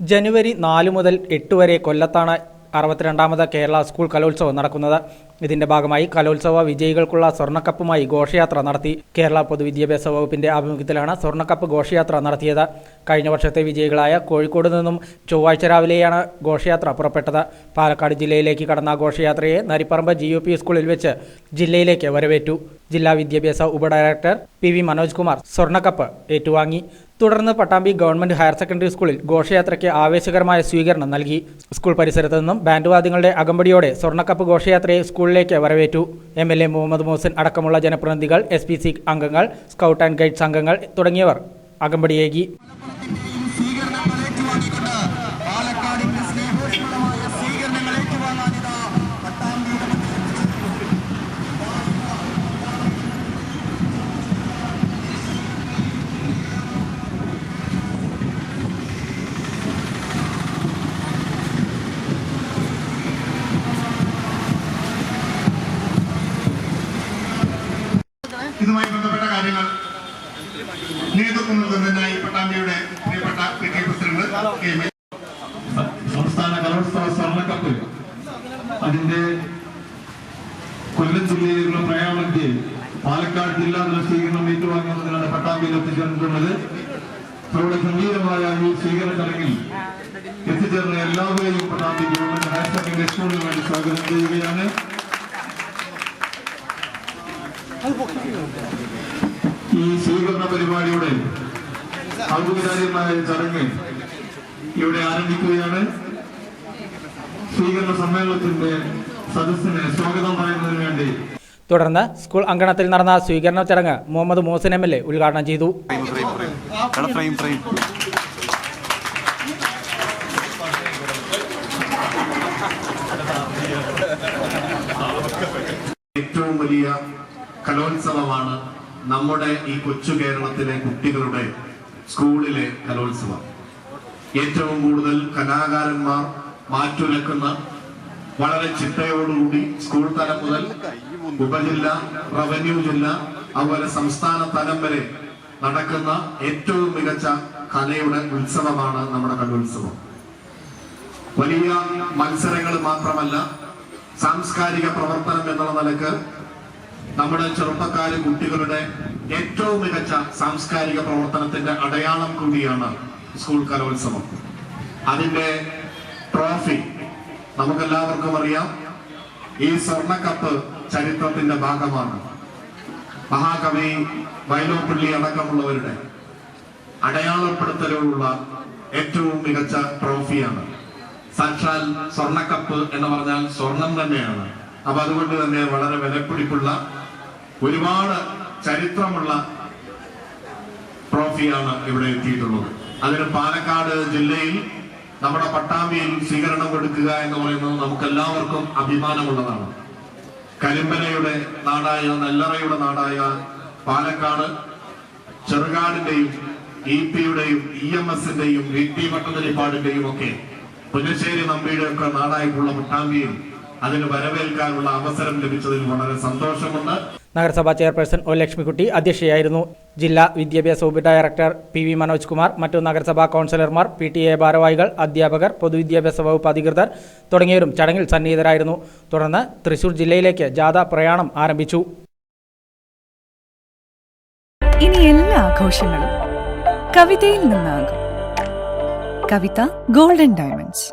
ജനുവരി നാല് മുതൽ എട്ട് വരെ കൊല്ലത്താണ് അറുപത്തിരണ്ടാമത് കേരള സ്കൂൾ കലോത്സവം നടക്കുന്നത്. ഇതിന്റെ ഭാഗമായി കലോത്സവ വിജയികൾക്കുള്ള സ്വർണക്കപ്പുമായി ഘോഷയാത്ര നടത്തി. കേരള പൊതുവിദ്യാഭ്യാസ വകുപ്പിന്റെ ആഭിമുഖ്യത്തിലാണ് സ്വർണക്കപ്പ് ഘോഷയാത്ര നടത്തിയത്. കഴിഞ്ഞ വർഷത്തെ വിജയികളായ കോഴിക്കോട് നിന്നും ചൊവ്വാഴ്ച രാവിലെയാണ് ഘോഷയാത്ര പുറപ്പെട്ടത്. പാലക്കാട് ജില്ലയിലേക്ക് കടന്ന ഘോഷയാത്രയെ നരിപ്പറമ്പ് ജി യു പി സ്കൂളിൽ വെച്ച് ജില്ലയിലേക്ക് വരവേറ്റു. ജില്ലാ വിദ്യാഭ്യാസ ഉപഡയറക്ടർ പി വി മനോജ് കുമാർ സ്വർണക്കപ്പ് ഏറ്റുവാങ്ങി. തുടർന്ന് പട്ടാമ്പി ഗവൺമെന്റ് ഹയർ സെക്കൻഡറി സ്കൂളിൽ ഘോഷയാത്രയ്ക്ക് ആവേശകരമായ സ്വീകരണം നൽകി. സ്കൂൾ പരിസരത്ത് നിന്നും ബാൻഡ് അകമ്പടിയോടെ സ്വർണക്കപ്പ് ഘോഷയാത്രയെ സ്കൂളിലേക്ക് വരവേറ്റു. M L A Muhammad Mohsin അടക്കമുള്ള ജനപ്രതിനിധികൾ എസ് പി സി അംഗങ്ങൾ സ്കൗട്ട് ആൻഡ് ഗൈഡ്സ് അംഗങ്ങൾ തുടങ്ങിയവർ അകമ്പടിയേകി. ഇതുമായി ബന്ധപ്പെട്ട കാര്യങ്ങൾ നേതൃത്വം നൽകുന്നതിനായി പട്ടാമ്പിയുടെ പ്രിയപ്പെട്ട പി ടി സംസ്ഥാന കലോത്സവ സ്വർണക്കപ്പ്. അതിന്റെ കൊല്ലം ജില്ലയിലുള്ള പ്രയാണത്തെ പാലക്കാട് ജില്ലാ തല സ്വീകരണം ഏറ്റുവാങ്ങുന്നതിനാണ് പട്ടാമ്പിയിൽ എത്തിച്ചേർന്നിട്ടുള്ളത്. അവരുടെ ഗംഭീരമായ ഈ സ്വീകരണ ചടങ്ങിൽ എത്തിച്ചേർന്ന എല്ലാവരെയും പട്ടാമ്പി സ്വാഗതം ചെയ്യുകയാണ്. ഈ സ്വീകരണ പരിപാടിയുടെ ഔപചാരികമായ ചടങ്ങ് ഇവിടെ ആരംഭിക്കുകയാണ്. സ്വീകരണ സമ്മേളനത്തിന്റെ സദസ്സിന് സ്വാഗതം പറയുന്നതിന് വേണ്ടി തുടർന്ന് സ്കൂൾ അങ്കണത്തിൽ നടന്ന സ്വീകരണ ചടങ്ങ് Muhammad Mohsin M L A ഉദ്ഘാടനം ചെയ്തു ഫ്രെയിം ഫ്രെയിം ഏറ്റവും വലിയ കലോത്സവമാണ് നമ്മുടെ ഈ കൊച്ചു കേരളത്തിലെ കുട്ടികളുടെ സ്കൂളിലെ കലോത്സവം. ഏറ്റവും കൂടുതൽ കലാകാരന്മാർ മാറ്റുരക്കുന്ന വളരെ ചിട്ടയോടുകൂടി സ്കൂൾ തലം മുതൽ ഉപജില്ല റവന്യൂ ജില്ല അതുപോലെ സംസ്ഥാന തലം വരെ നടക്കുന്ന ഏറ്റവും മികച്ച കലയുടെ ഉത്സവമാണ് നമ്മുടെ കലോത്സവം. വലിയ മത്സരങ്ങൾ മാത്രമല്ല സാംസ്കാരിക പ്രവർത്തനം എന്നുള്ള നിലയ്ക്ക് നമ്മുടെ ചെറുപ്പക്കാര് കുട്ടികളുടെ ഏറ്റവും മികച്ച സാംസ്കാരിക പ്രവർത്തനത്തിന്റെ അടയാളം കൂടിയാണ് സ്കൂൾ കലോത്സവം. അതിന്റെ ട്രോഫി നമുക്കെല്ലാവർക്കും അറിയാം. ഈ സ്വർണക്കപ്പ് ചരിത്രത്തിന്റെ ഭാഗമാണ്. മഹാകവി വയലോപ്പള്ളി അടക്കമുള്ളവരുടെ അടയാളപ്പെടുത്തലുള്ള ഏറ്റവും മികച്ച ട്രോഫിയാണ് സാക്ഷാൽ സ്വർണക്കപ്പ് എന്ന് പറഞ്ഞാൽ സ്വർണം തന്നെയാണ്. അപ്പൊ അതുകൊണ്ട് തന്നെ വളരെ വിലപിടിപ്പുള്ള ഒരുപാട് ചരിത്രമുള്ള ട്രോഫിയാണ് ഇവിടെ എത്തിയിട്ടുള്ളത്. അതിന് പാലക്കാട് ജില്ലയിൽ നമ്മുടെ പട്ടാമ്പിയിൽ സ്വീകരണം കൊടുക്കുക എന്ന് പറയുന്നത് നമുക്ക് എല്ലാവർക്കും അഭിമാനമുള്ളതാണ്. കരിമ്പനയുടെ നാടായ നെല്ലറയുടെ നാടായ പാലക്കാട് ചെറുകാടിന്റെയും ഇ പിയുടെയും ഇ എം എസിന്റെയും വി ടി ഭട്ടതിരിപ്പാടിന്റെയും ഒക്കെ പുനശ്ശേരി നമ്പിയുടെ ഒക്കെ നാടായിട്ടുള്ള പട്ടാമ്പിയിൽ അതിന് വരവേൽക്കാനുള്ള അവസരം ലഭിച്ചതിൽ വളരെ സന്തോഷമുണ്ട്. നഗരസഭാ ചെയർപേഴ്സൺ ഒ ലക്ഷ്മിക്കുട്ടി അധ്യക്ഷയായിരുന്നു. ജില്ലാ വിദ്യാഭ്യാസ ഉപഡയറക്ടർ പി വി മനോജ് കുമാർ മറ്റു നഗരസഭാ കൗൺസിലർമാർ പി ടി എ ഭാരവാഹികൾ അധ്യാപകർ പൊതുവിദ്യാഭ്യാസ വകുപ്പ് അധികൃതർ തുടങ്ങിയവരും ചടങ്ങിൽ സന്നിഹിതരായിരുന്നു. തുടർന്ന് തൃശൂർ ജില്ലയിലേക്ക് ജാഥ പ്രയാണം ആരംഭിച്ചു. ഇനി എല്ലാ ആഘോഷങ്ങളും കവിതയിൽ നിന്നാകും. കവിത ഗോൾഡൻ ഡയമണ്ട്സ്